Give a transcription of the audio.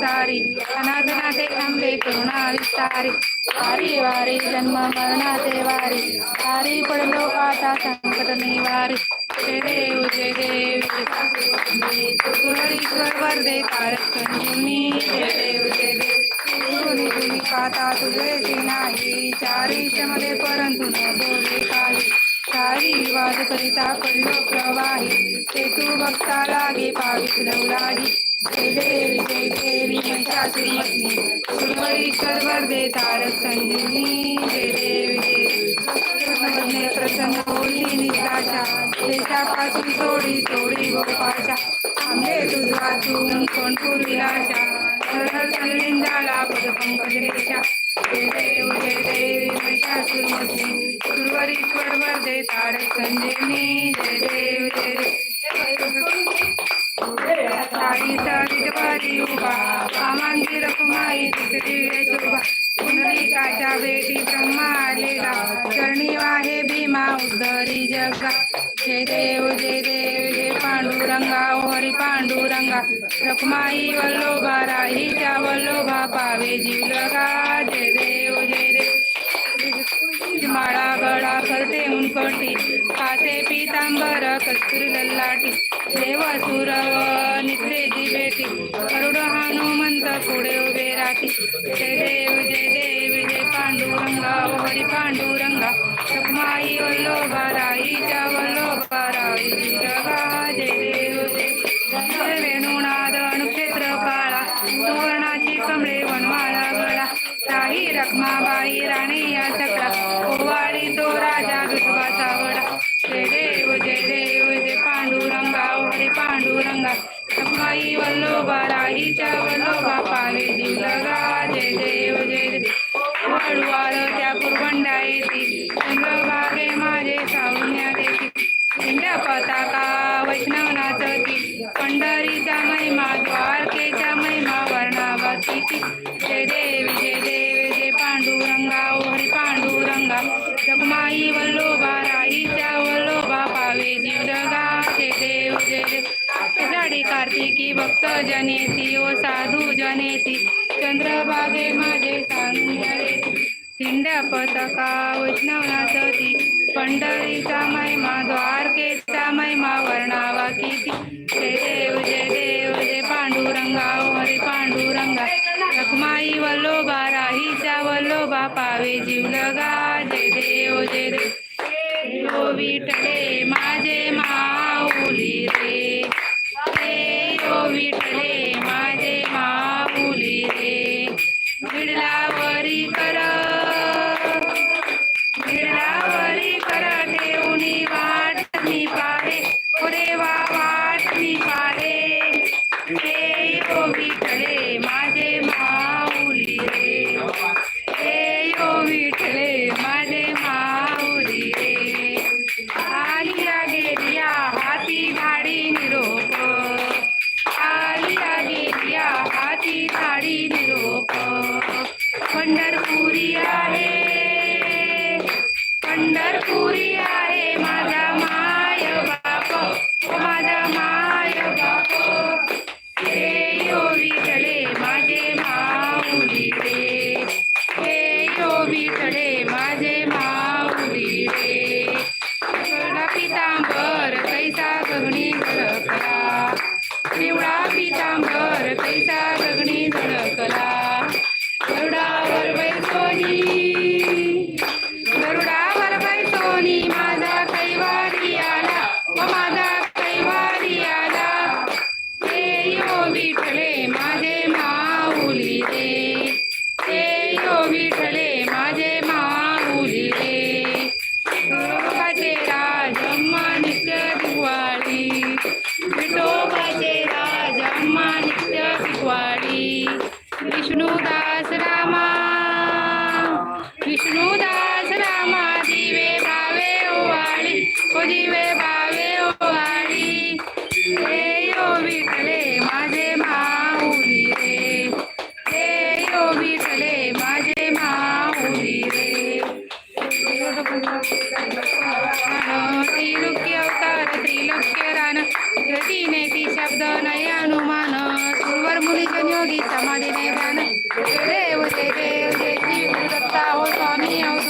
सारी अनाथनाथे थांबे करुणा विस्तारी. वारी वारी जन्म मरणाचे वारी. वारी पडलो आता संकट निवारी. जय देव जय देव. तारक जय देव जय देव. तुझे नाही. चारी मध्ये परंतु न बोले काही. काही विवाद करिता पडलो प्रवाही. ते तू भक्ता लागे पावित लागी जय देवी जय देवी महिषासुरमर्दिनी गुरुहरीश्वर वरदे तारक संजीवनी जय देवी देवी प्रसन्न होली निराशा देशापासून सोडी सोडी गोपाशा आंबे तुझ वाचून कोण पूर्विलाशा हर संलिंदाला पद पंकज रेषा जय देव जय देवी महिषासुरमर्दिनी गुरुवरीश्वर वरदे तारक संजीवनी जय देव जय देव. साई विधवारी उभा कामांची रखुमाई तिसरी शोभा पुंडलिकाच्या बेटी ब्रह्मा आलेला चरणी वाहे भीमा उद्धरी जगा जय देव जय देव जय पांडुरंगा हरी पांडुरंगा रखमाई वल्लोभा राहीच्या वल्लोभा पावे जीव जगा जय जय देव माळा गळा करते उनकटी खाते पितांबर कस्तुरी लल्लाटी देव सुरव निद्रेची बेटी करुड हनुमंत पुढे उभे राहती. जय देव जय देव जय पांडुरंगा हरी पांडुरंगा रखमाई वल्लोबा राईच्या वल्लोबा राई जगा जय देव जय वेणुनाद अनुक्षेत्र काळा सुवर्णाची कमळे वनवाळा गळा राही रखमाबाई राणी या सकळा रखमाई वल्लोबा राहीच्या वल्लोबा पावे जीव लगा जय देव जय देव वाळूवाळ भक्त जनेती ओ साधू जनेती चंद्रभागे माझे सांगण्यारे हिंड्या पताका वैष्णव पंढरीचा महिमा द्वारकेचा महिमा वर्णावा किती. जय देव जय देव जय पांडुरंगा ओ पांडुरंगा. रखमाई वल्लोबा राहीचा वल्लोबा पावे जीव लगा. जय देव जय देव. विठ्ठल विठडे माझे माऊली रे पिवळा पितांबर कैसा गगणी झळकला. पिवळा पितांबर कैसा गगणी झळकला. ഗണോഗി സമാധിനേതാണ് ദേവതേ